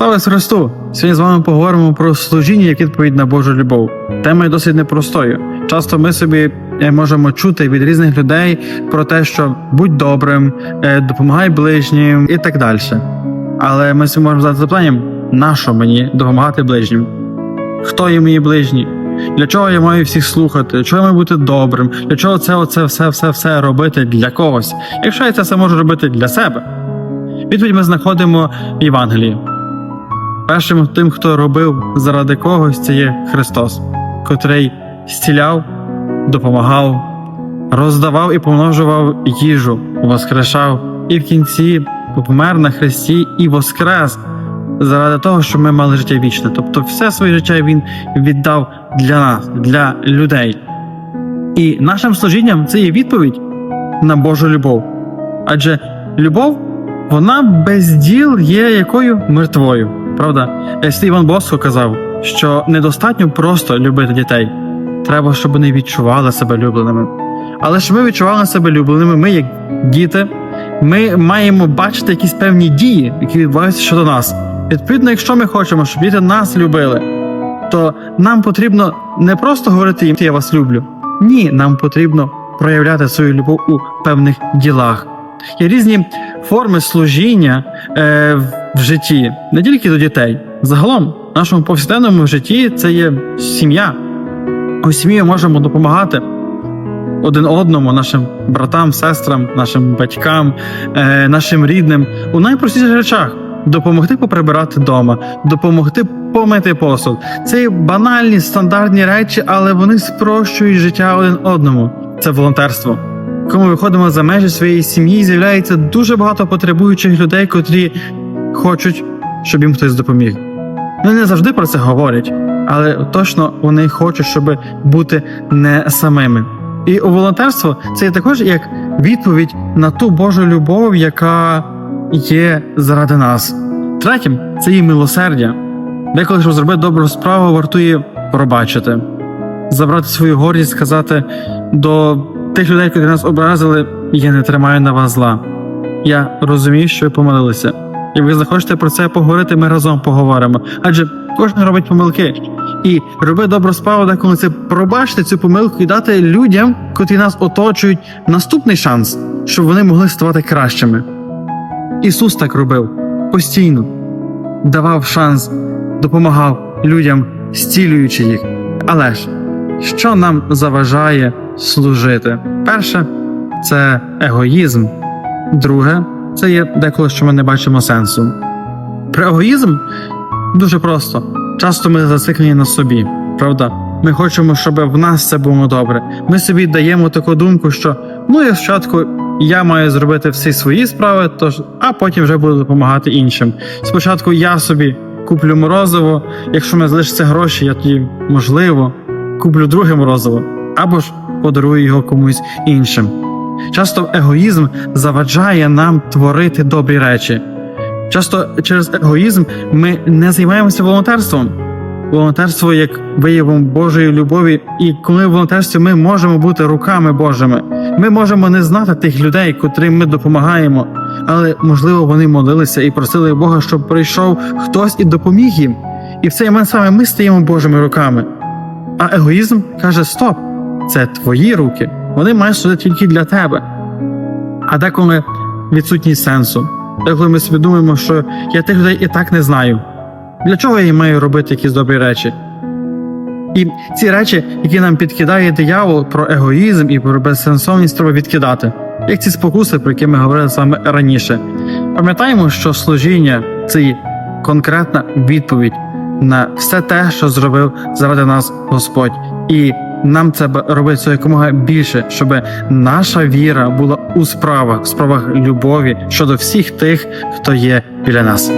Слава Христу! Сьогодні з вами поговоримо про служіння як відповідь на Божу любов. Тема є досить непростою. Часто ми собі е, можемо чути від різних людей про те, що будь добрим, е, допомагай ближнім і так далі. Але ми собі можемо задати запитанням, нащо мені допомагати ближнім? Хто є мої ближні? Для чого я маю всіх слухати? Для чого я маю бути добрим? Для чого це оце все, все, все робити для когось? Якщо я це все можу робити для себе? Відповідь ми знаходимо в Євангелії. Першим тим, хто робив заради когось, це є Христос, котрий зціляв, допомагав, роздавав і помножував їжу, воскрешав, і в кінці помер на хресті і воскрес заради того, щоб ми мали життя вічне. Тобто, все своє життя він віддав для нас, для людей. І нашим служінням це є відповідь на Божу любов. Адже любов, вона без діл є якою мертвою. Правда, Е, Святий Боско казав, що недостатньо просто любити дітей. Треба, щоб вони відчували себе любленими. Але щоб ми відчували себе любленими, ми, як діти, ми маємо бачити якісь певні дії, які відбуваються щодо нас. Відповідно, якщо ми хочемо, щоб діти нас любили, то нам потрібно не просто говорити їм я вас люблю. Ні, нам потрібно проявляти свою любов у певних ділах. Є різні форми служіння е, в- житті, не тільки до дітей. Загалом, в нашому повсякденному житті це є сім'я. У сім'ї можемо допомагати один одному, нашим братам, сестрам, нашим батькам, е, нашим рідним у найпростіших речах. Допомогти поприбирати вдома, допомогти помити посуд. Це банальні стандартні речі, але вони спрощують життя один одному. Це волонтерство. Коли ми виходимо за межі своєї сім'ї, з'являється дуже багато потребуючих людей, котрі хочуть, щоб їм хтось допоміг. Вони не завжди про це говорять, але точно вони хочуть, щоб бути не самими. І у волонтерство це є також як відповідь на ту Божу любов, яка є заради нас. Третім це є милосердя. Деколи, щоб зробити добру справу, вартує пробачити, забрати свою гордість, сказати до тих людей, які нас образили, я не тримаю на вас зла. Я розумію, що ви помилилися. Ви захочете про це поговорити, ми разом поговоримо. Адже кожен робить помилки. І роби добру справу, деколи це пробачити цю помилку і дати людям, котрі нас оточують, наступний шанс, щоб вони могли ставати кращими. Ісус так робив постійно, давав шанс, допомагав людям, зцілюючи їх. Але ж, що нам заважає служити? Перше це егоїзм. Друге, це є деколи, що ми не бачимо сенсу. Про егоїзм дуже просто. Часто ми зациклені на собі, правда? Ми хочемо, щоб в нас все було добре. Ми собі даємо таку думку, що ну я спочатку я маю зробити всі свої справи, тож, а потім вже буду допомагати іншим. Спочатку я собі куплю морозиво, якщо мене залишаться гроші, я тоді, можливо, куплю друге морозиво, або ж подарую його комусь іншим. Часто егоїзм заваджає нам творити добрі речі. Часто через егоїзм ми не займаємося волонтерством. Волонтерство як виявом Божої любові, і коли в волонтерстві ми можемо бути руками Божими. Ми можемо не знати тих людей, котрим ми допомагаємо, але можливо вони молилися і просили Бога, щоб прийшов хтось і допоміг їм. І в цей момент саме ми стаємо Божими руками. А егоїзм каже: Стоп, це твої руки, вони мають служити тільки для тебе. А деколи відсутність сенсу. Деколи ми собі думаємо, що я тих людей і так не знаю. Для чого я маю робити якісь добрі речі? І ці речі, які нам підкидає диявол про егоїзм і про безсенсовність, треба відкидати, як ці спокуси, про які ми говорили вами раніше. Пам'ятаємо, що служіння це конкретна відповідь на все те, що зробив заради нас Господь. І нам треба робити це якомога більше, щоб наша віра була у справах, в справах любові щодо всіх тих, хто є біля нас.